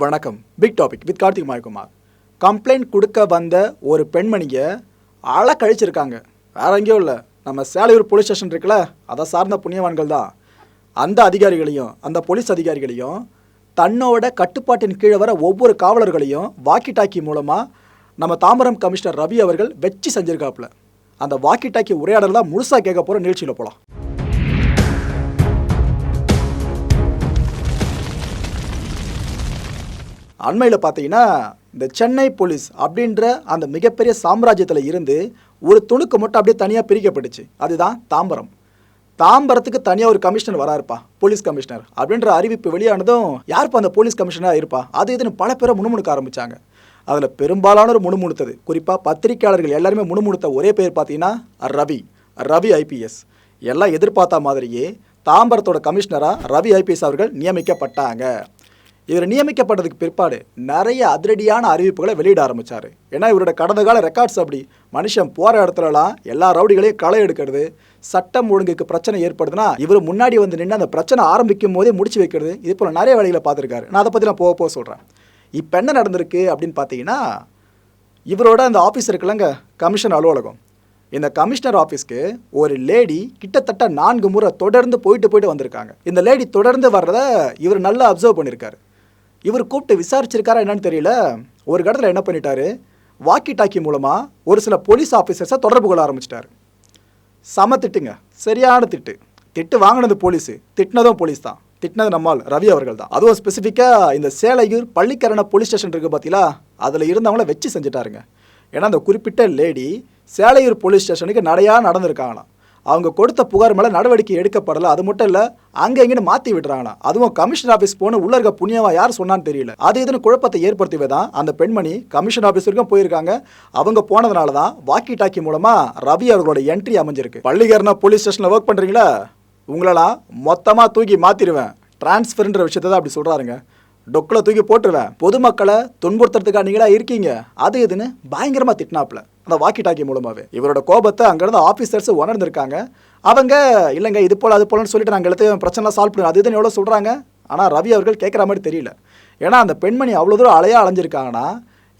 வணக்கம். Big topic with Karthik Mayakumar. Complaint கொடுக்க வந்த ஒரு பெண்மணியை அழ கழிச்சிருக்காங்க வேற எங்கேயும் இல்லை. நம்ம சேலையூர் போலீஸ் ஸ்டேஷன் இருக்குல்ல அதை சார்ந்த புண்ணியவான்கள் தான். அந்த அதிகாரிகளையும் அந்த போலீஸ் அதிகாரிகளையும் தன்னோட கட்டுப்பாட்டின் கீழே வர ஒவ்வொரு காவலர்களையும் வாக்கி டாக்கி மூலமாக நம்ம தாம்பரம் கமிஷனர் ரவி அவர்கள் வெச்சு செஞ்சிருக்காப்புல. அந்த வாக்கி டாக்கி உரையாடல் தான் முழுசாக கேட்க போகிற நிகழ்ச்சியில் போகலாம் அண்மையில் பார்த்தீங்கன்னா இந்த சென்னை போலீஸ் அப்படின்ற அந்த மிகப்பெரிய சாம்ராஜ்யத்தில் இருந்து ஒரு துணுக்கு மட்டும் அப்படியே தனியாக பிரிக்கப்பட்டுச்சு. அதுதான் தாம்பரம். தாம்பரத்துக்கு தனியாக ஒரு கமிஷனர் வராருப்பா போலீஸ் கமிஷனர். அப்படின்ற அறிவிப்பு வெளியானதும் யாருப்பா அந்த போலீஸ் கமிஷனராக இருப்பா? அது இதுன்னு பல பேரை முணுமுணுக்க ஆரம்பிச்சாங்க. அதில் பெரும்பாலானோர் முணுமுணுத்தது. குறிப்பாக பத்திரிக்கையாளர்கள் எல்லாருமே முணுமுணுத்த ஒரே பேர் பார்த்தீங்கன்னா ரவி. ரவி ஐபிஎஸ் எல்லாம் எதிர்பார்த்த மாதிரியே தாம்பரத்தோட கமிஷனராக ரவி ஐபிஎஸ் அவர்கள் நியமிக்கப்பட்டாங்க. இவர் நியமிக்கப்பட்டதுக்கு பிற்பாடு நிறைய அதிரடியான அறிவிப்புகளை வெளியிட ஆரம்பித்தார் ஏன்னா இவரோட கடந்த கால ரெக்கார்ட்ஸ் அப்படி மனுஷன் போகிற இடத்துலலாம் எல்லா ரவுடிகளையும் களை எடுக்கிறது சட்டம் ஒழுங்குக்கு பிரச்சனை ஏற்படுதுன்னா இவர் முன்னாடி வந்து நின்று அந்த பிரச்சனை ஆரம்பிக்கும் போதே முடிச்சு வைக்கிறது இது போல் நிறைய வேலைகளை பார்த்துருக்காரு. நான் அதை பற்றி நான் போக போக சொல்கிறேன் இப்போ என்ன நடந்திருக்கு அப்படின்னு பார்த்தீங்கன்னா இவரோட அந்த ஆஃபீஸ் இருக்குல்லங்க கமிஷன் அலுவலகம். இந்த கமிஷனர் ஆஃபீஸ்க்கு ஒரு லேடி கிட்டத்தட்ட நான்கு முறை தொடர்ந்து போயிட்டு போயிட்டு வந்திருக்காங்க. இந்த லேடி தொடர்ந்து வர்றத இவர் நல்லா அப்சர்வ் பண்ணியிருக்காரு இவர் கூப்பிட்டு விசாரிச்சிருக்காரா என்னன்னு தெரியல. ஒரு இடத்துல என்ன பண்ணிட்டாரு? வாக்கி டாக்கி மூலமாக ஒரு சில போலீஸ் ஆஃபீஸர்ஸை தொடர்பு கொள்ள ஆரம்பிச்சிட்டாரு. சம திட்டுங்க. சரியான திட்டு. திட்டு வாங்கினது போலீஸு திட்டினதும் போலீஸ் தான். திட்டினது நம்மால் ரவி அவர்கள் தான். அதுவும் ஸ்பெசிஃபிக்காக இந்த சேலையூர் பள்ளிக்கரண போலீஸ் ஸ்டேஷன் இருக்குது பார்த்தீங்களா அதில் இருந்தவங்கள வச்சு செஞ்சுட்டாருங்க. ஏன்னா அந்த குறிப்பிட்ட லேடி சேலையூர் போலீஸ் ஸ்டேஷனுக்கு நிறையா நடந்திருக்காங்களாம். அவங்க கொடுத்த புகார் மேலே நடவடிக்கை எடுக்கப்படலை. அது மட்டும் இல்லை அங்கே இங்கேன்னு மாற்றி விடுறாங்களாம் அதுவும் கமிஷன் ஆஃபீஸ் போன உள்ள இருக்க புண்ணியவா யார் சொன்னான்னு தெரியல. அது இதுன்னு குழப்பத்தை ஏற்படுத்தவே தான் அந்த பெண்மணி கமிஷன் ஆஃபீஸ் வரைக்கும் போயிருக்காங்க. அவங்க போனதுனால தான் வாக்கி டாக்கி மூலமாக ரவி அவர்களோட என்ட்ரி அமைஞ்சிருக்கு. பள்ளிகரண போலீஸ் ஸ்டேஷனில் ஒர்க் பண்ணுறீங்களா உங்களெல்லாம் மொத்தமாக தூக்கி மாற்றிடுவேன் டிரான்ஸ்ஃபர்ன்ற விஷயத்தை தான் அப்படி சொல்கிறாருங்க டொக்கில் தூக்கி போட்டுருவேன். பொதுமக்களை துன்புறுத்துறதுக்காக நீங்களாக இருக்கீங்க. அது இதுன்னு பயங்கரமாக திட்டினாப்புல. அந்த வாக்கி டாக்கி மூலமாகவே இவரோட கோபத்தை அங்கேருந்து ஆஃபீஸர்ஸ் உணர்ந்திருக்காங்க. அவங்க இல்லைங்க இது போல் அது போலன்னு சொல்லிட்டு நாங்கள் எடுத்து பிரச்சனை சால்வ் பண்ணுவோம் அது இதுன்னு எவ்வளோ சொல்கிறாங்க ஆனால் ரவி அவர்கள் கேட்குற மாதிரி தெரியல. ஏன்னா அந்த பெண்மணி அவ்வளோ தூரம் அலையாக அலைஞ்சிருக்காங்கன்னா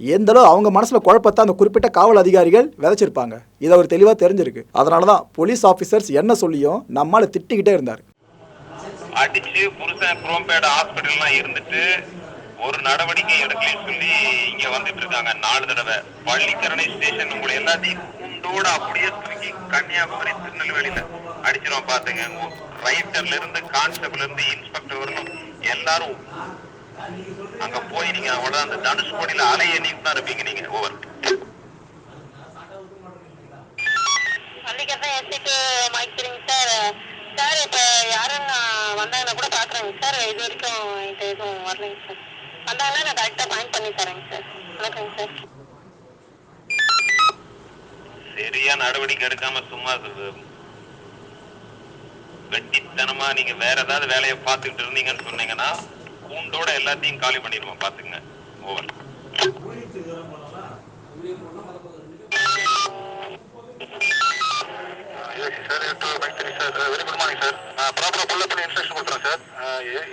எந்தளவு அவங்க மனசில் குழப்பத்தை அந்த குறிப்பிட்ட காவல் அதிகாரிகள் விதைச்சிருப்பாங்க. இது அவர் தெளிவாக தெரிஞ்சிருக்கு. அதனால தான் போலீஸ் ஆஃபீஸர்ஸ் என்ன சொல்லியும் நம்மளால் திட்டிக்கிட்டே இருந்தார். அடிச்சு புருஷன் குரோம்பேடு ஹாஸ்பிட்டல்லாம் இருந்துட்டு ஒரு நடவடிக்கை எடுக்கலன்னு சொல்லி இங்க வந்துட்டு இருக்காங்க நாலு தடவை. பள்ளிக்கரணை ஸ்டேஷன் உங்களை எல்லாத்தையும் குண்டோட அப்படியே தூக்கி கன்னியாகுமரி திருநெல்வேலியில அடிச்சிடும் பாத்துங்க. ரைட்டர்ல இருந்து கான்ஸ்டபிள் இருந்து இன்ஸ்பெக்டர் வரணும். எல்லாரும் அங்க போய் நீங்க அவ்வளவு அந்த தனுஷ்கோடியில அலைய நீங்க தான் இருப்பீங்க நீங்க. Over sir. சார் இப்போ யாரும் வந்தாங்கன்னா கூட பாக்குறாங்க சார் இது வரைக்கும் இது எதுவும் வரலைங்க சார் வந்தாங்கன்னா நான் கரெக்டாக பாயிண்ட் பண்ணி தரேங்க சார். வணக்கங்க சார். சரியா நடவடிக்கை எடுக்காம சும்மா வெட்டித்தனமா நீங்க வேற ஏதாவது வேலையை பார்த்துக்கிட்டு இருந்தீங்கன்னு சொன்னீங்கன்னா கூண்டோட எல்லாத்தையும் காலி பண்ணிடுவோம். பாத்துங்க over sir very good morning sir. ப்ராப்பராக ஃபுல்லாக பண்ணி இன்ஸ்ட்ரக்ஷன் கொடுத்துறேன் சார்.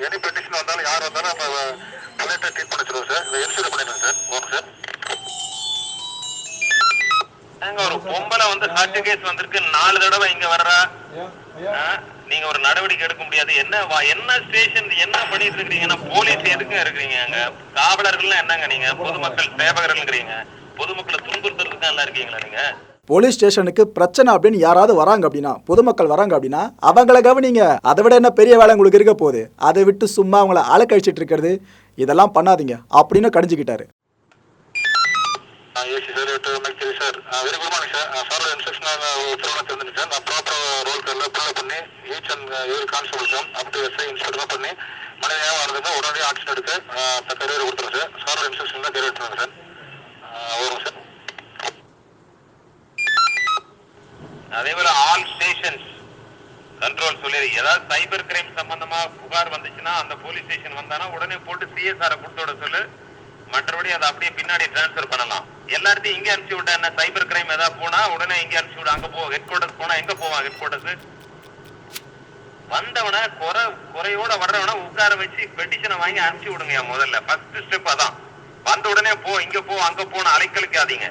எனி பெட்டிஷன் வந்தாலும் யார் வந்தாலும் நம்ம ட்ரீட் பண்ண சார் இதை பண்ணிடுங்க சார். Okay sir. ஏங்க ஒரு பொம்பளை வந்து ஹார்ட் கேஸ் வந்திருக்கு. நாலு தடவை இங்க வர்றா. நீங்க ஒரு நடவடிக்கை எடுக்க முடியாது. என்ன வா- என்ன ஸ்டேஷன் என்ன பண்ணிட்டு இருக்கீங்கன்னா போலீஸ் எதுக்கு இருக்கிறீங்க அங்க? காவலர்கள்லாம் என்னங்க நீங்க? பொதுமக்கள் சேவகர்கள்ங்கிறீங்க. பொதுமக்களை துன்புறுத்துறதுக்கு எல்லாம் இருக்கீங்களா நீங்க? போலீஸ் ஸ்டேஷனுக்கு பிரச்சனை அப்படின்னு யாராவது வராங்க அப்படின்னா பொதுமக்கள் வராங்க அப்படின்னா அவங்கள கவனிங்க. அதை விட என்ன பெரிய வேலை உங்களுக்கு இருக்க போகுது? அதை விட்டு சும்மா அவங்கள அலக்கழிச்சிட்டு இருக்கிறது இதெல்லாம் பண்ணாதீங்க அப்படின்னு கடிஞ்சுக்கிட்டாரு. அதே போல ஆல் ஸ்டேஷன்ஸ் கண்ட்ரோல் சொல்லி ஏதாவது சைபர் கிரைம் சம்பந்தமா புகார் வந்துச்சுன்னா அந்த போலீஸ் ஸ்டேஷன் வந்தானா உடனே போட்டு சிஎஸ்ஆர் கொடுத்து விட சொல்லு. மற்றபடி அதை அப்படியே பின்னாடி டிரான்ஸ்ஃபர் பண்ணலாம். எல்லாத்தையும் இங்கே அனுப்பிச்சு விட்டா என்ன? சைபர் கிரைம் ஏதாவது போனா உடனே இங்கே அனுப்பிச்சு விட. அங்கே போ. ஹெட் குவார்டர்ஸ் போனா எங்க போவான் ஹெட் குவார்டர்ஸ் வந்தவன குறை குறையோட வர்றவன உட்கார வச்சு பெட்டிஷனை வாங்கி அனுப்பிச்சு விடுங்க முதல்ல. ஃபர்ஸ்ட் ஸ்டெப் அதான். வந்த உடனே போ இங்க போ அங்க போன அலைக்கழிக்காதீங்க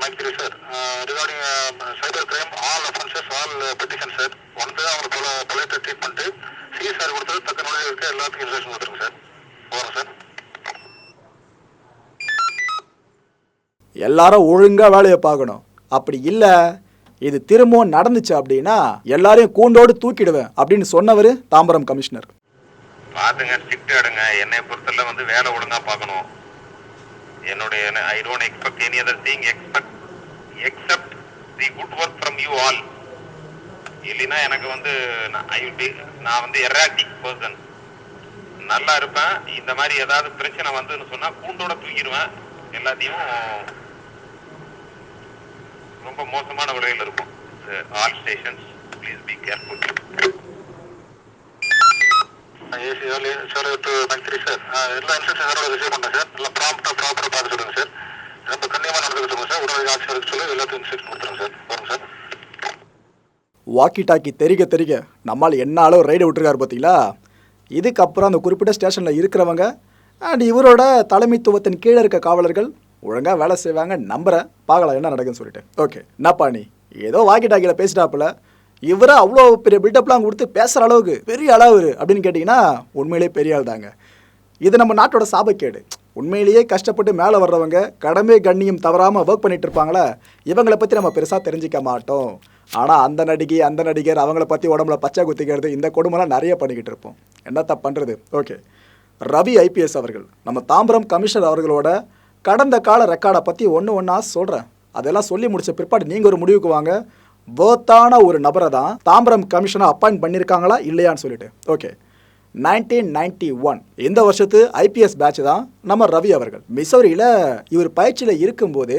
mike three sir regarding cyber crime all offences all petition sir வந்து அவங்க பொல பொலைட்டை ட்ரீட் பண்ணிட்டு சிஎஸ்ஆர் கொடுத்தது தக்க நுழைவு இருக்க எல்லாத்துக்கும் இன்ஸ்ட்ரக்ஷன் கொடுத்துருங்க சார் போகிறோம் சார் எல்லாரும் ஒழுங்கா வேலையை பார்க்கணும். அப்படி இல்லை இது திரும்பவும் நடந்துச்சு அப்படின்னா எல்லாரையும் கூண்டோடு தூக்கிடுவேன் அப்படின்னு சொன்னவர் தாம்பரம் கமிஷனர். பாத்துங்க ஸ்ட்ரிக்ட் எடுங்க. என்னை பொறுத்தல வந்து வேலை ஒழுங்கா பார்க்கணும். என்னுடைய I don't expect any other thing expect except the good work from you all இல்லைன்னா எனக்கு வந்து நான் நான் வந்து எராட்டிக் பர்சன் நல்லா இருப்பேன் இந்த மாதிரி ஏதாவது பிரச்சனை வந்துன்னு சொன்னா கூண்டோட தூக்கிடுவேன் எல்லாத்தையும் ரொம்ப மோசமான விலையில் இருக்கும் all stations please be careful AC early sir to mike three sir எல்லா இன்ஸ்ட்ரக்ஷன் சாரோட ரிசீவ் பண்ணேன் சார் எல்லாம் ப்ராப்டாக ப்ராப்பராக பார்த்து சொல்லுங்க சார் ரொம்ப சார் உடனடி ஆட்சி வரைக்கும் சொல்லி இன்ஸ்ட்ரக்ஷன் கொடுத்துருங்க சார். சார். வாக்கி டாக்கி தெரிக தெரிக. நம்மால் என்ன அளவு ரைடு விட்டுருக்காரு பார்த்தீங்களா இதுக்கப்புறம் அந்த குறிப்பிட்ட ஸ்டேஷனில் இருக்கிறவங்க அண்ட் இவரோட தலைமைத்துவத்தின் கீழே இருக்க காவலர்கள் ஒழுங்காக வேலை செய்வாங்க நம்புகிறேன் பார்க்கலாம் என்ன நடக்குன்னு சொல்லிட்டு. ஓகே என்னப்பா நீ ஏதோ வாக்கி டாக்கியில் பேசிட்டாப்புல. இவரை அவ்வளோ பெரிய பில்டப்லாம் கொடுத்து பேசுகிற அளவுக்கு பெரிய அளவு அப்படின்னு கேட்டிங்கன்னா உண்மையிலேயே பெரிய ஆள் தாங்க இது நம்ம நாட்டோட சாபக்கேடு. உண்மையிலேயே கஷ்டப்பட்டு மேலே வர்றவங்க கடமை கண்ணியம் தவறாமல் ஒர்க் பண்ணிட்டு இருப்பாங்களே இவங்களை பற்றி நம்ம பெருசாக தெரிஞ்சிக்க மாட்டோம். ஆனால் அந்த நடிகை அந்த நடிகர் அவங்கள பற்றி உடம்புல பச்சை குத்திக்கிறது இந்த கொடுமைலாம் நிறைய பண்ணிக்கிட்டு இருப்போம். என்னத்த பண்ணுறது ஓகே. ரவி ஐபிஎஸ் அவர்கள் நம்ம தாம்பரம் கமிஷனர் அவர்களோட கடந்த கால ரெக்கார்டை பற்றி ஒன்று ஒன்றா சொல்கிறேன் அதெல்லாம் சொல்லி முடித்த பிற்பாடு நீங்கள் ஒரு முடிவுக்கு வாங்க. வேர்த்தான ஒரு நபரை தான் தாம்பரம் கமிஷனை அப்பாயிண்ட் பண்ணியிருக்காங்களா இல்லையான்னு சொல்லிட்டு. ஓகே. நைன்டீன் நைன்டி ஒன் இந்த வருஷத்து ஐபிஎஸ் பேட்ச் தான் நம்ம ரவி அவர்கள். மிசௌரியில் இவர் பயிற்சியில் இருக்கும்போது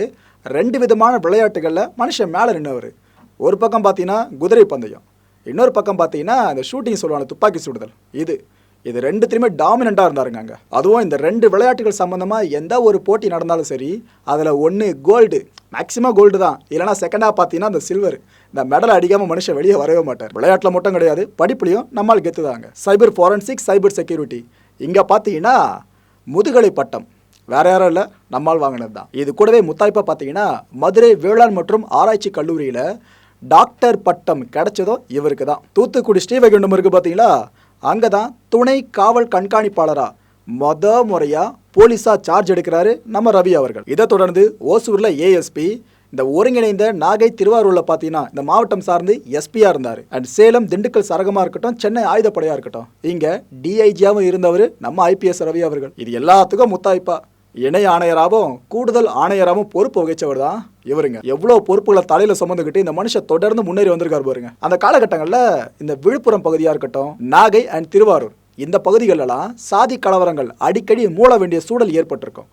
ரெண்டு விதமான விளையாட்டுகளில் மனுஷன் மேலே நின்றவர் ஒரு பக்கம் பார்த்தீங்கன்னா குதிரை பந்தயம். இன்னொரு பக்கம் பார்த்தீங்கன்னா இந்த ஷூட்டிங் சொல்லுவாங்க துப்பாக்கி சுடுதல். இது. இது ரெண்டுத்துலையுமே டாமினண்ட்டாக இருந்தாருங்க அங்கே. அதுவும் இந்த ரெண்டு விளையாட்டுகள் சம்மந்தமாக எந்த ஒரு போட்டி நடந்தாலும் சரி அதில் ஒன்று கோல்டு மேக்ஸிமம் கோல்டு தான். இல்லைனா செகண்டாக பார்த்தீங்கன்னா அந்த சில்வர் இந்த மெடல் அடிக்காமல் மனுஷன் வெளியே வரவே மாட்டார். விளையாட்டில் மட்டும் கிடையாது படிப்புலையும் நம்மால் கெத்துதாங்க. சைபர் ஃபாரன்சிக் சைபர் செக்யூரிட்டி இங்கே பார்த்தீங்கன்னா முதுகலை பட்டம். வேற யாரும் இல்லை நம்மால் வாங்கினது தான் இது கூடவே முத்தாய்ப்பாக பார்த்தீங்கன்னா மதுரை வேளாண் மற்றும் ஆராய்ச்சி கல்லூரியில் டாக்டர் பட்டம் கிடைச்சதும் இவருக்கு தான் தூத்துக்குடி ஸ்ரீவைகுண்டம் இருக்கு பார்த்தீங்களா? அங்கே தான் துணை காவல் கண்காணிப்பாளராக மொத முறையாக போலீஸாக சார்ஜ் எடுக்கிறாரு நம்ம ரவி அவர்கள். இதை தொடர்ந்து ஓசூரில் ஏஎஸ்பி இந்த ஒருங்கிணைந்த நாகை திருவாரூரில் பார்த்தீங்கன்னா இந்த மாவட்டம் சார்ந்து எஸ்பியாக இருந்தார். அண்ட் சேலம் திண்டுக்கல் சரகமாக இருக்கட்டும் சென்னை ஆயுதப்படையாக இருக்கட்டும் இங்கே டிஐஜியாகவும் இருந்தவர் நம்ம ஐபிஎஸ் ரவி அவர்கள். இது எல்லாத்துக்கும் முத்தாய்ப்பா. இணை ஆணையராகவும் கூடுதல் ஆணையராகவும் பொறுப்பு வகிச்சவர் தான் இவருங்க. எவ்வளோ பொறுப்புகளை தலையில் சுமந்துக்கிட்டு இந்த மனுஷன் தொடர்ந்து முன்னேறி வந்திருக்காரு பாருங்க. அந்த காலகட்டங்களில் இந்த விழுப்புரம் பகுதியாக இருக்கட்டும் நாகை அண்ட் திருவாரூர் இந்த பகுதிகளெல்லாம் சாதி கலவரங்கள் அடிக்கடி மூட வேண்டிய சூழல் ஏற்பட்டிருக்கும்.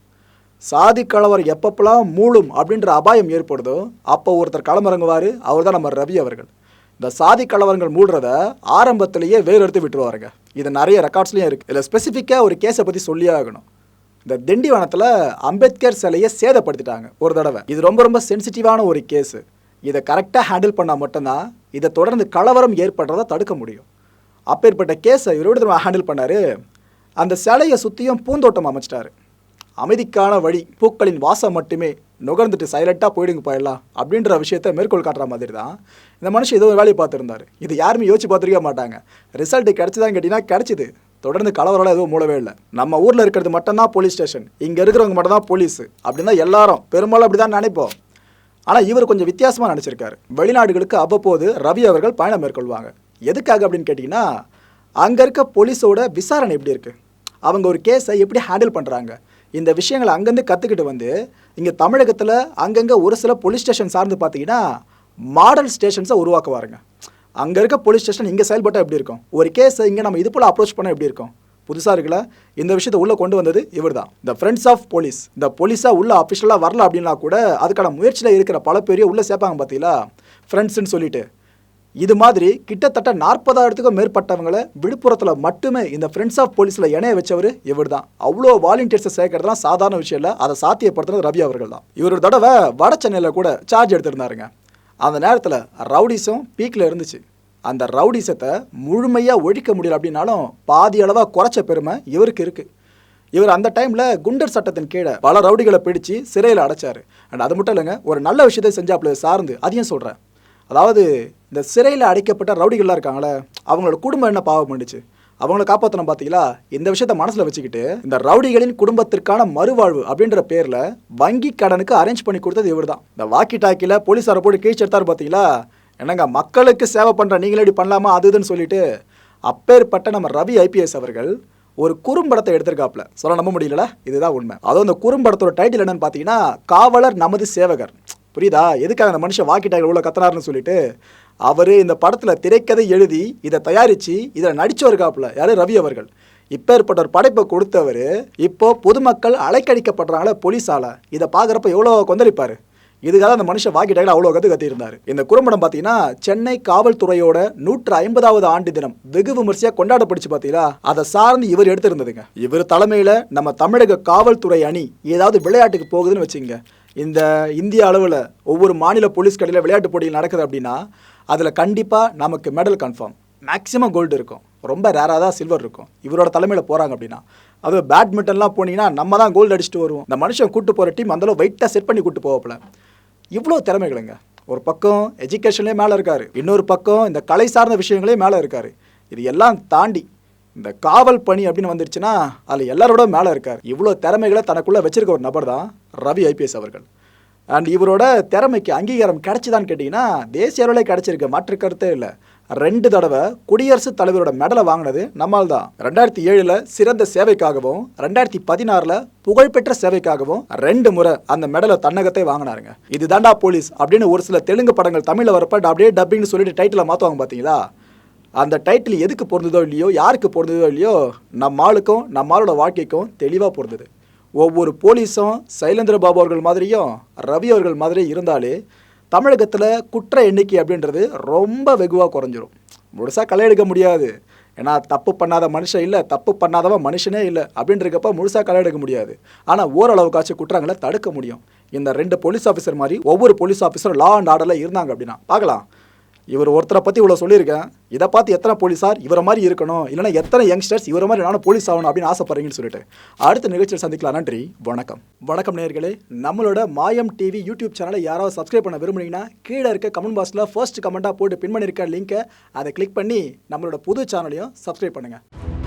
சாதி கலவரம் எப்பப்பெல்லாம் மூளும் அப்படின்ற அபாயம் ஏற்படுதோ அப்போ ஒருத்தர் களமிறங்குவார் அவர் தான் நம்ம ரவி அவர்கள். இந்த சாதி கலவரங்கள் மூடுறத ஆரம்பத்திலேயே வேறு எடுத்து விட்டுருவாருங்க. இது நிறைய ரெக்கார்ட்ஸ்லையும் இருக்குது இதில் ஸ்பெசிஃபிக்காக ஒரு கேஸை பற்றி சொல்லியே ஆகணும். இந்த திண்டிவனத்தில் அம்பேத்கர் சிலையை சேதப்படுத்திட்டாங்க ஒரு தடவை. இது ரொம்ப ரொம்ப சென்சிட்டிவான ஒரு கேஸு இதை கரெக்டாக ஹேண்டில் பண்ணால் மட்டும்தான் இதை தொடர்ந்து கலவரம் ஏற்படுறதை தடுக்க முடியும். அப்பேற்பட்ட கேஸை இவர் எப்படி ஹேண்டில் பண்ணார்? அந்த சிலையை சுற்றியும் பூந்தோட்டம் அமைச்சிட்டாரு. அமைதிக்கான வழி பூக்களின் வாசம் மட்டுமே நுகர்ந்துட்டு சைலண்ட்டாக போயிடுங்க போயிடலாம் அப்படின்ற விஷயத்த மேற்கோள் காட்டுற மாதிரி தான் இந்த மனுஷன் ஏதோ ஒரு வேலையை பார்த்துருந்தாரு. இது யாருமே யோசிச்சு பார்த்துருக்க மாட்டாங்க. ரிசல்ட் கிடைச்சதான்னு கேட்டிங்கன்னா கிடைச்சிது. தொடர்ந்து கலவரம் எதுவும் மூடவே இல்லை. நம்ம ஊரில் இருக்கிறது மட்டும்தான் போலீஸ் ஸ்டேஷன் இங்கே இருக்கிறவங்க மட்டும் தான் போலீஸ் அப்படின்னா எல்லாரும் பெரும்பாலும் அப்படி தான் நினைப்போம். ஆனால் இவர் கொஞ்சம் வித்தியாசமாக நினச்சிருக்காரு வெளிநாடுகளுக்கு அவ்வப்போது ரவி அவர்கள் பயணம் மேற்கொள்வாங்க. எதுக்காக அப்படின்னு கேட்டிங்கன்னா அங்கே இருக்க போலீஸோட விசாரணை எப்படி இருக்குது அவங்க ஒரு கேஸை எப்படி ஹேண்டில் பண்ணுறாங்க இந்த விஷயங்களை அங்கேருந்து கற்றுக்கிட்டு வந்து இங்கே தமிழகத்தில் அங்கங்கே ஒரு சில போலீஸ் ஸ்டேஷன் சார்ந்து பார்த்தீங்கன்னா மாடல் ஸ்டேஷன்ஸை உருவாக்குவாருங்க. அங்கே இருக்க போலீஸ் ஸ்டேஷன் இங்கே செயல்பட்டால் எப்படி இருக்கும்? ஒரு கேஸை இங்கே நம்ம இது போல் அப்ரோச் பண்ணால் எப்படி இருக்கும்? புதுசாக இருக்குல்ல? இந்த விஷயத்தை உள்ளே கொண்டு வந்தது இவர் தான் இந்த ஃப்ரெண்ட்ஸ் ஆஃப் போலீஸ் இந்த போலீஸாக உள்ள அஃபிஷியலாக வரல அப்படின்னா கூட அதுக்கான முயற்சியில் இருக்கிற பல பேரையும் உள்ளே சேர்ப்பாங்க பார்த்தீங்களா ஃப்ரெண்ட்ஸ்ன்னு சொல்லிட்டு. இது மாதிரி கிட்டத்தட்ட நாற்பதாயிரத்துக்கும் மேற்பட்டவங்களை விழுப்புரத்தில் மட்டுமே இந்த ஃப்ரெண்ட்ஸ் ஆஃப் போலீஸில் இணைய வச்சவர் இவர் தான் அவ்வளோ வாலண்டியர்ஸை சேர்க்கறதுலாம் சாதாரண விஷயம் இல்லை. அதை சாத்தியப்படுத்துறது ரவி அவர்கள் தான் இவர் தடவை வட சென்னையில் கூட சார்ஜ் எடுத்திருந்தாருங்க. அந்த நேரத்தில் ரவுடிஸும் பீக்கில் இருந்துச்சு. அந்த ரவுடிசத்தை முழுமையாக ஒழிக்க முடியல அப்படின்னாலும் பாதி அளவாக குறைச்ச பெருமை இவருக்கு இருக்குது இவர் அந்த டைமில் குண்டர் சட்டத்தின் கீழே பல ரவுடிகளை பிடிச்சு சிறையில் அடைச்சார். அண்ட் அது மட்டும் இல்லைங்க ஒரு நல்ல விஷயத்தை செஞ்சாப்புல சார்ந்து அதையும் சொல்கிறேன் அதாவது இந்த சிறையில் அடைக்கப்பட்ட ரவுடிகள்லாம் இருக்காங்களே அவங்களோட குடும்பம் என்ன பாவம் பண்ணிச்சு? அவங்கள காப்பாற்றணும் பார்த்தீங்களா இந்த விஷயத்த மனசில் வச்சுக்கிட்டு இந்த ரவுடிகளின் குடும்பத்திற்கான மறுவாழ்வு அப்படின்ற பேரில் வங்கி கடனுக்கு அரேஞ்ச் பண்ணி கொடுத்தது இவர் தான் இந்த வாக்கி டாக்கியில் போலீஸாரை போட்டு கீழ்ச்செடுத்தாரு பார்த்தீங்களா என்னங்க மக்களுக்கு சேவை பண்ணுற நீங்களே இப்படி பண்ணலாமா? அது இதுன்னு சொல்லிட்டு அப்பேற்பட்ட நம்ம ரவி ஐபிஎஸ் அவர்கள் ஒரு குறும்படத்தை எடுத்திருக்காப்புல. சொல்ல நம்ப முடியல இதுதான் உண்மை. அதுவும் அந்த குறும்படத்தோட டைட்டில் என்னன்னு பார்த்தீங்கன்னா காவலர் நமது சேவகர். புரியுதா? எதுக்காக அந்த மனுஷன் வாக்கி டாக்கில் இவ்வளோ கத்துனாருன்னு சொல்லிட்டு அவர் இந்த படத்தில் திரைக்கதை எழுதி இதை தயாரித்து இதில் நடிச்சவருக்காப்புல யாரு? ரவி அவர்கள். இப்பேற்பட்ட ஒரு படைப்பை கொடுத்தவர் இப்போ பொதுமக்கள் அலைக்கழிக்கப்படுறாங்களே போலீஸால். இதை பார்க்குறப்ப எவ்வளோ கொந்தளிப்பார். இதுக்காக அந்த மனுஷன் வாக்கி டாக்டர் அவ்வளோ கற்று கத்தியிருந்தார். இந்த குறும்படம் பார்த்தீங்கன்னா சென்னை காவல்துறையோட நூற்று ஐம்பதாவது ஆண்டு தினம் வெகு விமர்சையாக கொண்டாடப்படுச்சு பார்த்தீங்களா அதை சார்ந்து இவர் எடுத்திருந்ததுங்க. இவர் தலைமையில் நம்ம தமிழக காவல்துறை அணி ஏதாவது விளையாட்டுக்கு போகுதுன்னு வச்சுங்க இந்த இந்திய அளவில் ஒவ்வொரு மாநில போலீஸ் கடையில் விளையாட்டு போட்டிகள் நடக்குது அப்படின்னா அதில் கண்டிப்பாக நமக்கு மெடல் கன்ஃபார்ம் மேக்ஸிமம் கோல்டு இருக்கும். ரொம்ப ரேராக தான் சில்வர் இருக்கும். இவரோட தலைமையில் போகிறாங்க அப்படின்னா. அது பேட்மிண்டன்லாம் போனீங்கன்னா நம்ம தான் கோல்டு அடிச்சுட்டு வருவோம். இந்த மனுஷன் கூட்டு போகிற டீம் அந்தளவு வெயிட்டாக செட் பண்ணி கூட்டு போகப்பல இவ்வளோ திறமைகளுங்க. ஒரு பக்கம் எஜுகேஷன்லேயே மேலே இருக்கார். இன்னொரு பக்கம் இந்த கலை சார்ந்த விஷயங்களே மேலே இருக்கார். இது எல்லாம் தாண்டி இந்த காவல் பணி அப்படின்னு வந்துருச்சுன்னா அதில் எல்லாரோட மேலே இருக்கார். இவ்வளோ திறமைகளை தனக்குள்ளே வச்சிருக்க ஒரு நபர் தான் ரவி ஐபிஎஸ் அவர்கள். அண்ட் இவரோட திறமைக்கு அங்கீகாரம் கிடைச்சிதான்னு கேட்டிங்கன்னா தேசிய அளவில் கிடைச்சிருக்கு மாற்று கருத்தே இல்லை. ரெண்டு தடவை குடியரசுத் தலைவரோட மெடலை வாங்கினது நம்மால் தான். ரெண்டாயிரத்தி ஏழில் சிறந்த சேவைக்காகவும் ரெண்டாயிரத்தி பதினாறில் புகழ்பெற்ற சேவைக்காகவும் ரெண்டு முறை அந்த மெடலை தன்னகத்தை வாங்கினாருங்க. இது தாண்டா போலீஸ் அப்படின்னு ஒரு சில தெலுங்கு படங்கள் தமிழில் வரப்ப அப்படியே டப்பிங்னு சொல்லிட்டு டைட்டில் மாற்றுவாங்க பார்த்தீங்களா அந்த டைட்டில் எதுக்கு பொருந்ததோ இல்லையோ யாருக்கு பொருந்ததோ இல்லையோ நம்ம ஆளுக்கும் நம்ம ஆளோட வாழ்க்கைக்கும் தெளிவாக பொருந்தது. ஒவ்வொரு போலீஸும் சைலேந்திர பாபு அவர்கள் மாதிரியும் ரவி அவர்கள் மாதிரியும் இருந்தாலே தமிழகத்தில் குற்ற எண்ணிக்கை அப்படின்றது ரொம்ப வெகுவாக குறைஞ்சிரும். முழுசாக களை எடுக்க முடியாது. ஏன்னா தப்பு பண்ணாத மனுஷன் இல்லை தப்பு பண்ணாதவன் மனுஷனே இல்லை அப்படின்றக்கப்ப முழுசாக களை எடுக்க முடியாது. ஆனால் ஓரளவுக்காச்சும் குற்றங்களை தடுக்க முடியும். இந்த ரெண்டு போலீஸ் ஆஃபீஸர் மாதிரி ஒவ்வொரு போலீஸ் ஆஃபீஸரும் லா அண்ட் ஆர்டரில் இருந்தாங்க அப்படின்னா. பார்க்கலாம். இவர் ஒருத்தரை பற்றி இவ்வளோ சொல்லியிருக்கேன். இதை பார்த்து எத்தனை போலீஸார் இவரை மாதிரி இருக்கணும்? இல்லைன்னா எத்தனை யங்ஸ்டர்ஸ் இவரை மாதிரி நானும் போலீஸ் ஆகணும் அப்படின்னு ஆசைப்படுறீங்கன்னு சொல்லிட்டு. அடுத்த நிகழ்ச்சியில் சந்திக்கலாம். நன்றி. வணக்கம். வணக்கம் நேர்களே நம்மளோட மாயம் டிவி யூடியூப் சேனலை யாராவது சப்ஸ்கிரைப் பண்ண விரும்புனீங்கன்னா கீழே இருக்க கமெண்ட் பாக்ஸில் ஃபர்ஸ்ட் கமெண்ட்டாக போட்டு பின் பண்ணியிருக்க லிங்க்கை அதை கிளிக் பண்ணி நம்மளோட புது சேனலையும் சப்ஸ்கிரைப் பண்ணுங்கள்